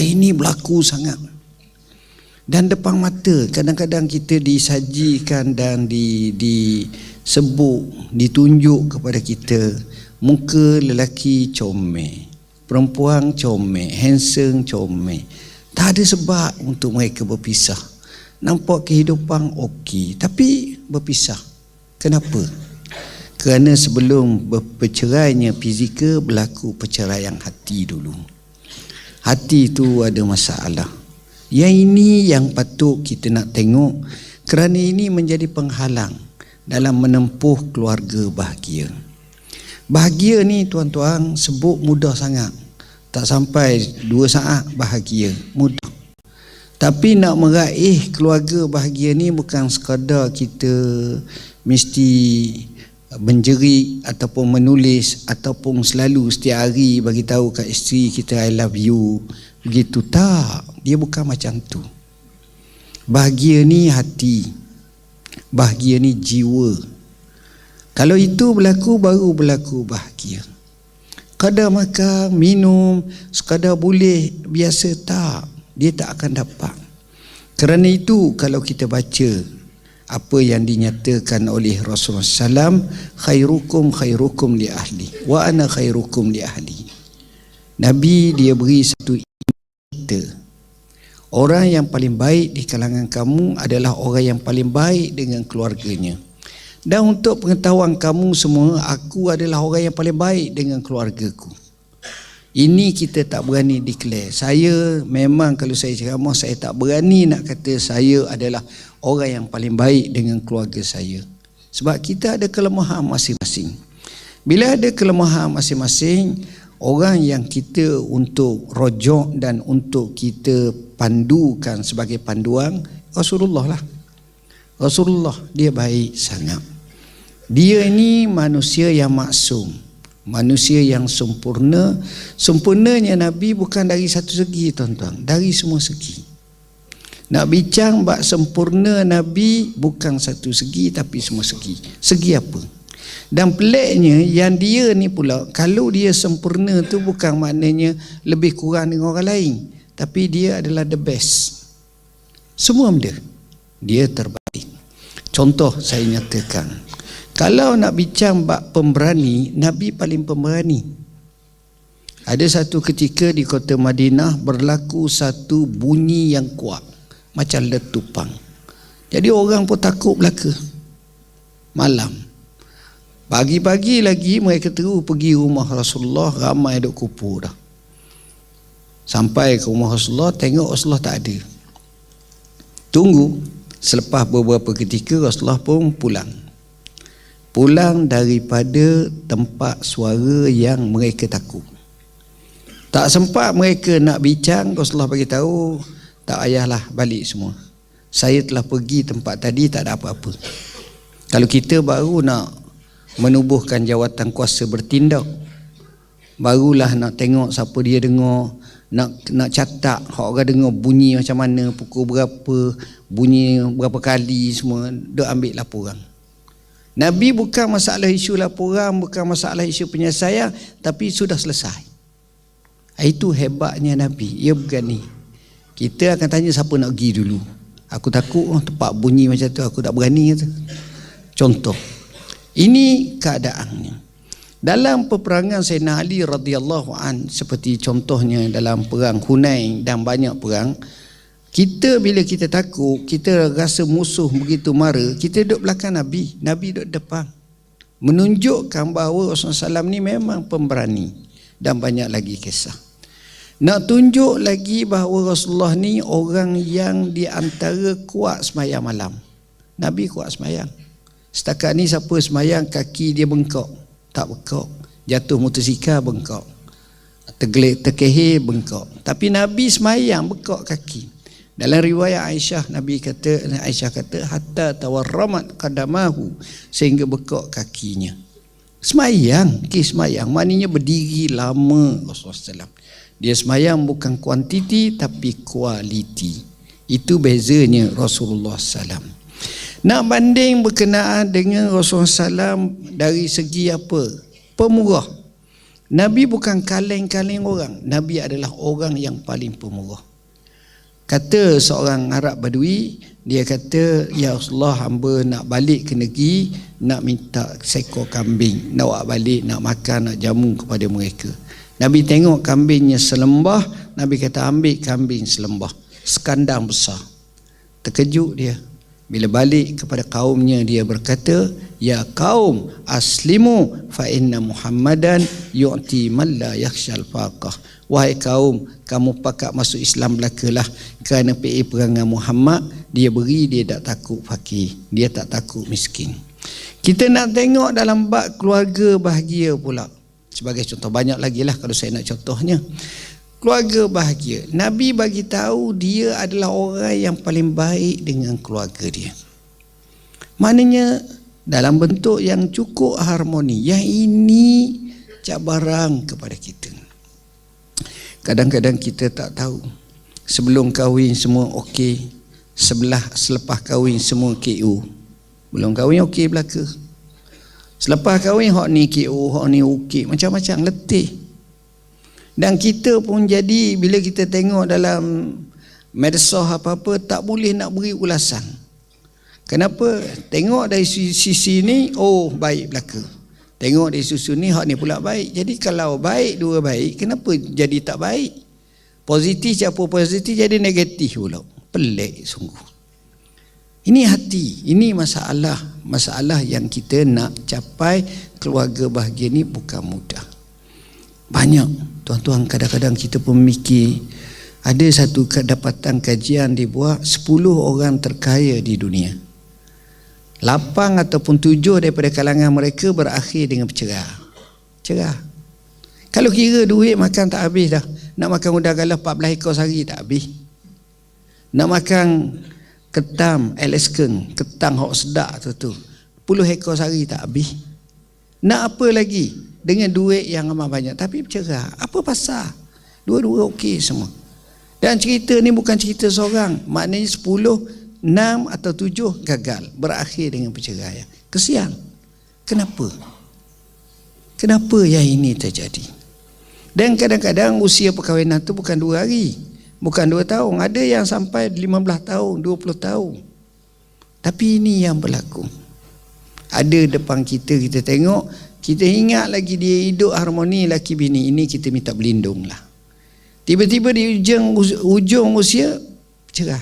ini berlaku sangat. Dan depan mata kadang-kadang kita disajikan dan di disebut ditunjuk kepada kita muka lelaki comel perempuan comel handsome comel. Tak ada sebab untuk mereka berpisah. Nampak kehidupan okey tapi berpisah. Kenapa? Kerana sebelum bercerainya fizikal berlaku perceraian hati dulu hati itu ada masalah yang ini yang patut kita nak tengok kerana ini menjadi penghalang dalam menempuh keluarga bahagia. Bahagia ni tuan-tuan sebut mudah sangat. Tak sampai dua saat bahagia. Mudah. Tapi nak meraih keluarga bahagia ni bukan sekadar kita mesti menjerit ataupun menulis ataupun selalu setiap hari bagi tahu kat isteri kita I love you. Begitu. Tak. Dia bukan macam tu. Bahagia ni hati. Bahagia ni jiwa. Kalau itu berlaku baru berlaku bahagia. Kadar makan minum sekadar boleh biasa tak. Dia tak akan dapat. Kerana itu kalau kita baca apa yang dinyatakan oleh Rasulullah SAW khairukum khairukum li ahli wa ana khairukum li ahli Nabi dia beri satu kita Orang yang paling baik di kalangan kamu adalah orang yang paling baik dengan keluarganya. Dan untuk pengetahuan kamu semua, aku adalah orang yang paling baik dengan keluargaku. Ini kita tak berani declare. Saya memang kalau saya ceramah, saya tak berani nak kata saya adalah orang yang paling baik dengan keluarga saya. Sebab kita ada kelemahan masing-masing. Bila ada kelemahan masing-masing, orang yang kita untuk rojok dan untuk kita pandukan sebagai panduan Rasulullah lah Rasulullah dia baik sangat dia ini manusia yang maksum manusia yang sempurna sempurnanya Nabi bukan dari satu segi tuan-tuan dari semua segi nak bincang bak sempurna Nabi bukan satu segi tapi semua segi segi apa dan peliknya yang dia ni pula kalau dia sempurna tu bukan maknanya lebih kurang dengan orang lain tapi dia adalah the best. Semua benda dia terbaik. Contoh saya nyatakan. Kalau nak bincang bab pemberani, Nabi paling pemberani. Ada satu ketika di kota Madinah berlaku satu bunyi yang kuat macam letupang. Jadi orang pun takut belaka. Malam Pagi-pagi lagi mereka terus pergi rumah Rasulullah ramai duk kupu dah. Sampai ke rumah Rasulullah tengok Rasulullah tak ada. Tunggu selepas beberapa ketika Rasulullah pun pulang. Pulang daripada tempat suara yang mereka takut. Tak sempat mereka nak bincang Rasulullah bagi tahu tak ayahlah balik semua. Saya telah pergi tempat tadi tak ada apa-apa. Kalau kita baru nak menubuhkan jawatan kuasa bertindak barulah nak tengok siapa dia dengar nak nak catat hak orang dengar bunyi macam mana pukul berapa bunyi berapa kali semua dok ambil laporan Nabi bukan masalah isu laporan bukan masalah isu penyelesaian tapi sudah selesai. Itu hebatnya Nabi. Ia berani. Kita akan tanya siapa nak pergi dulu. Aku takut oh, tempat bunyi macam tu aku tak berani kata. Contoh. Ini keadaannya. Dalam peperangan Sayyidina Ali radhiyallahu an seperti contohnya dalam perang Hunain dan banyak perang, kita bila kita takut, kita rasa musuh begitu mara, kita duduk belakang Nabi, Nabi duduk depan. Menunjukkan bahawa Rasulullah SAW ni memang pemberani dan banyak lagi kisah. Nak tunjuk lagi bahawa Rasulullah ni orang yang di antara kuat semayang malam. Nabi kuat semayang. Setakat ni siapa semayang kaki dia bengkok. Tak bengkok. Jatuh motosikal bengkok. Tergelik terkehir bengkok. Tapi Nabi semayang bengkok kaki. Dalam riwayat Aisyah Nabi kata Aisyah kata hatta tawarramat qadamahu sehingga bengkok kakinya. Semayang, ki semayang maknanya berdiri lama Rasulullah SAW. Dia semayang bukan kuantiti tapi kualiti. Itu bezanya Rasulullah SAW. Nak banding berkenaan dengan Rasulullah SAW dari segi apa? Pemurah. Nabi bukan kaleng-kaleng orang. Nabi adalah orang yang paling pemurah. Kata seorang Arab Badui, dia kata, Ya Rasulullah, hamba nak balik ke negeri, nak minta seekor kambing, nak bawa balik, nak makan, nak jamu kepada mereka. Nabi tengok kambingnya selembah, Nabi kata, ambil kambing selembah. Sekandang besar. Terkejut dia. Bila balik kepada kaumnya dia berkata, "Ya kaum, aslimu fa inna Muhammadan yu'ti man la yakhshal faqah." Wahai kaum, kamu pakat masuk Islam belakalah kerana PA perangai Muhammad, dia beri dia tak takut fakir, dia tak takut miskin. Kita nak tengok dalam bab keluarga bahagia pula. Sebagai contoh banyak lagi lah kalau saya nak contohnya keluarga bahagia. Nabi bagi tahu dia adalah orang yang paling baik dengan keluarga dia. Maknanya dalam bentuk yang cukup harmoni. Yang ini cabaran kepada kita. Kadang-kadang kita tak tahu. Sebelum kahwin semua okey. Sebelah selepas kahwin semua KO. Belum kahwin okey belaka. Selepas kahwin hok ni KO, hok ni okey, macam-macam letih. Dan kita pun jadi bila kita tengok dalam medsos apa-apa tak boleh nak beri ulasan. Kenapa? Tengok dari sisi ni oh baik belaka. Tengok dari susu ni hak ni pula baik. Jadi kalau baik dua baik, kenapa jadi tak baik? Positif siapa positif jadi negatif pula. Pelik sungguh. Ini hati, ini masalah, masalah yang kita nak capai keluarga bahagia ni bukan mudah. Banyak Tuan-tuan kadang-kadang kita pun mikir ada satu kedapatan kajian dibuat 10 orang terkaya di dunia. 8 ataupun 7 daripada kalangan mereka berakhir dengan bercerah. Cerah. Kalau kira duit makan tak habis dah. Nak makan udang galah 14 ekor sehari tak habis. Nak makan ketam, elesken, ketang hok sedak tu tu. 10 ekor sehari tak habis. Nak apa lagi? Dengan duit yang amat banyak. Tapi bercerah apa pasal? Dua-dua okey semua. Dan cerita ni bukan cerita seorang. Maknanya sepuluh enam atau tujuh gagal. Berakhir dengan perceraian. Kesian. Kenapa? Kenapa yang ini terjadi? Dan kadang-kadang usia perkahwinan tu bukan dua hari. Bukan dua tahun. Ada yang sampai lima belas tahun dua puluh tahun. Tapi ini yang berlaku. Ada depan kita kita tengok kita ingat lagi dia hidup harmoni laki bini. Ini kita minta berlindung lah tiba-tiba di ujung, ujung usia cerah